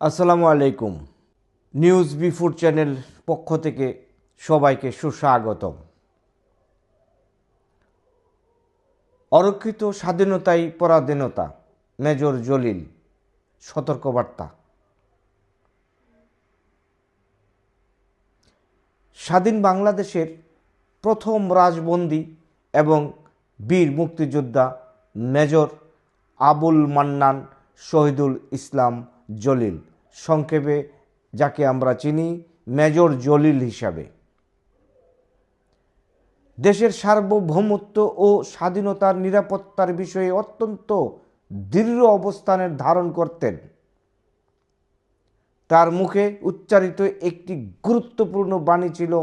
আসসালামু আলাইকুম। News before channel পক্ষ থেকে সবাইকে সুস্বাগতম। অরক্ষিত স্বাধীনতাই পরাধীনতা, মেজর জলিল, সতর্কবার্তা। স্বাধীন বাংলাদেশের প্রথম রাজবন্দী এবং বীর মুক্তিযোদ্ধা মেজর আবুল মান্নান শহীদুল ইসলাম জলিল। সংক্ষেপে, যাকে আমরা চিনি মেজর জলিল হিসাবে। দেশের সার্বভৌমত্ব ও স্বাধীনতার নিরাপত্তার বিষয়ে অত্যন্ত দৃঢ় অবস্থানের ধারণ করতেন। তার মুখে উচ্চারিত একটি গুরুত্বপূর্ণ বাণী ছিল,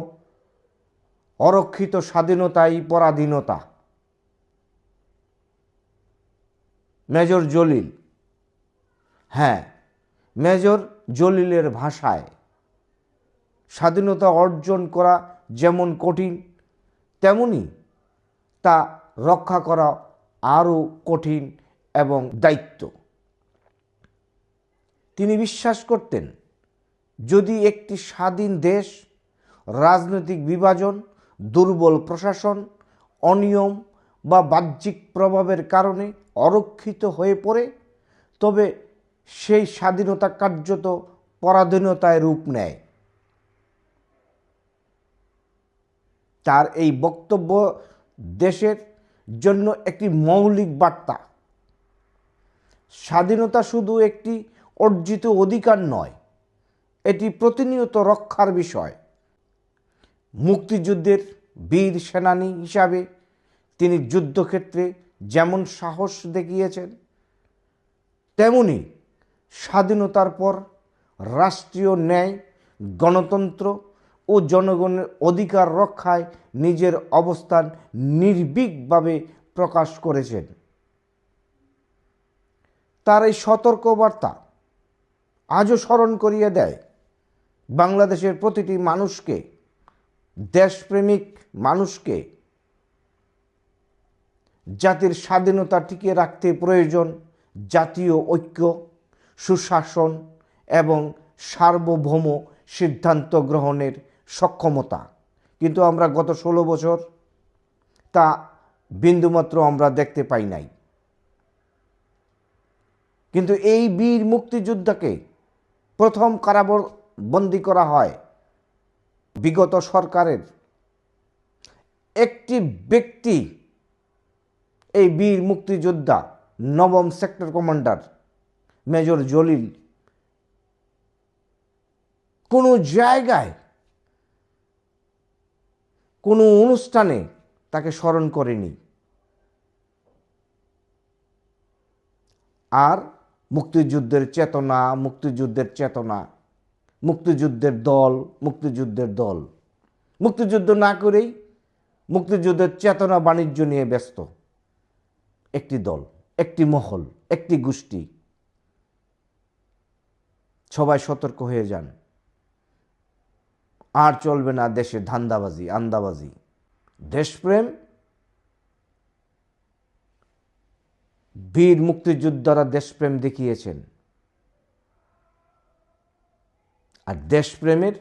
অরক্ষিত স্বাধীনতাই পরাধীনতা। মেজর জলিল। হ্যাঁ মেজর জলিলের ভাষায় স্বাধীনতা অর্জন করা যেমন কঠিন, তেমনি তা রক্ষা করা আরও কঠিন এবং দায়িত্ব। তিনি বিশ্বাস করতেন, যদি একটি স্বাধীন দেশ, রাজনৈতিক বিভাজন, দুর্বল প্রশাসন, অনিয়ম বা বাহ্যিক প্রভাবের কারণে অরক্ষিত হয়ে পড়ে, তবে সেই স্বাধীনতা কার্যত পরাধীনতায় রূপ নেয়। তার এই বক্তব্য দেশের জন্য একটি মৌলিক বার্তা। স্বাধীনতা শুধু একটি অর্জিত অধিকার নয়, এটি প্রতিনিয়ত রক্ষার বিষয়। মুক্তিযুদ্ধের বীর সেনানী হিসাবে তিনি যুদ্ধক্ষেত্রে যেমন সাহস দেখিয়েছেন, তেমনি স্বাধীনতার পর রাষ্ট্রীয় ন্যায়, গণতন্ত্র ও জনগণের অধিকার রক্ষায় নিজের অবস্থান নির্ভীকভাবে প্রকাশ করেছেন। তার এই সতর্কবার্তা আজও স্মরণ করিয়ে দেয় বাংলাদেশের প্রতিটি মানুষকে, দেশপ্রেমিক মানুষকে। জাতির স্বাধীনতা টিকিয়ে রাখতে প্রয়োজন জাতীয় ঐক্য। সুশাসন এবং সার্বভৌম সিদ্ধান্ত গ্রহণের সক্ষমতা। কিন্তু আমরা গত ষোলো বছর তা বিন্দুমাত্র আমরা দেখতে পাই নাই। কিন্তু এই বীর মুক্তিযোদ্ধাকে প্রথম কারাবন্দি করা হয় বিগত সরকারের। একটি ব্যক্তি, এই বীর মুক্তিযোদ্ধা, নবম সেক্টর কমান্ডার মেজর জলিল, কোনো জায়গায়, কোনো অনুষ্ঠানে তাকে স্মরণ করেনি। আর মুক্তিযুদ্ধের চেতনা মুক্তিযুদ্ধের চেতনা, মুক্তিযুদ্ধের দল মুক্তিযুদ্ধের দল। মুক্তিযুদ্ধ না করেই মুক্তিযুদ্ধের চেতনা বাণিজ্য নিয়ে ব্যস্ত। একটি দল, একটি মহল, একটি গোষ্ঠী। সতর্ক হয়ে যান। আর চলবে না দেশে ধান্দাবাজি, আন্দাবাজি। দেশপ্রেম, বীর মুক্তিযোদ্ধারা দেশপ্রেম দেখিয়েছেন। আর দেশপ্রেমের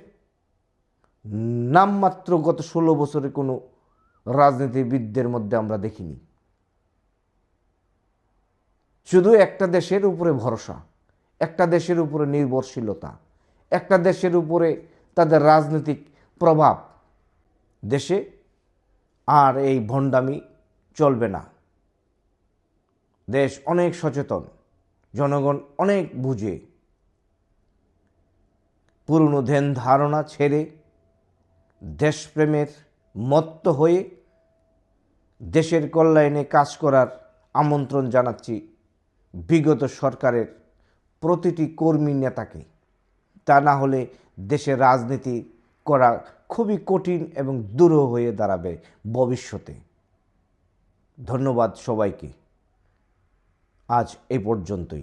নামমাত্র গত ষোলো বছরে কোনো রাজনীতিবিদদের মধ্যে আমরা দেখিনি। শুধু একটা দেশের উপরে ভরসা। একটা দেশের উপরে নির্ভরশীলতা, একটা দেশের উপরে তাদের রাজনৈতিক প্রভাব। দেশে আর এই ভণ্ডামি চলবে না। দেশ অনেক সচেতন, জনগণ অনেক বুঝে। পুরনো ধ্যান ধারণা ছেড়ে দেশপ্রেমের মত্ত হয়ে দেশের কল্যাণে কাজ করার আমন্ত্রণ জানাচ্ছি বিগত সরকারের প্রতিটি কর্মী নেতাকে। তা না হলে দেশের রাজনীতি করা খুবই কঠিন এবং দূর হয়ে দাঁড়াবে ভবিষ্যতে। ধন্যবাদ সবাইকে। আজ এ পর্যন্তই।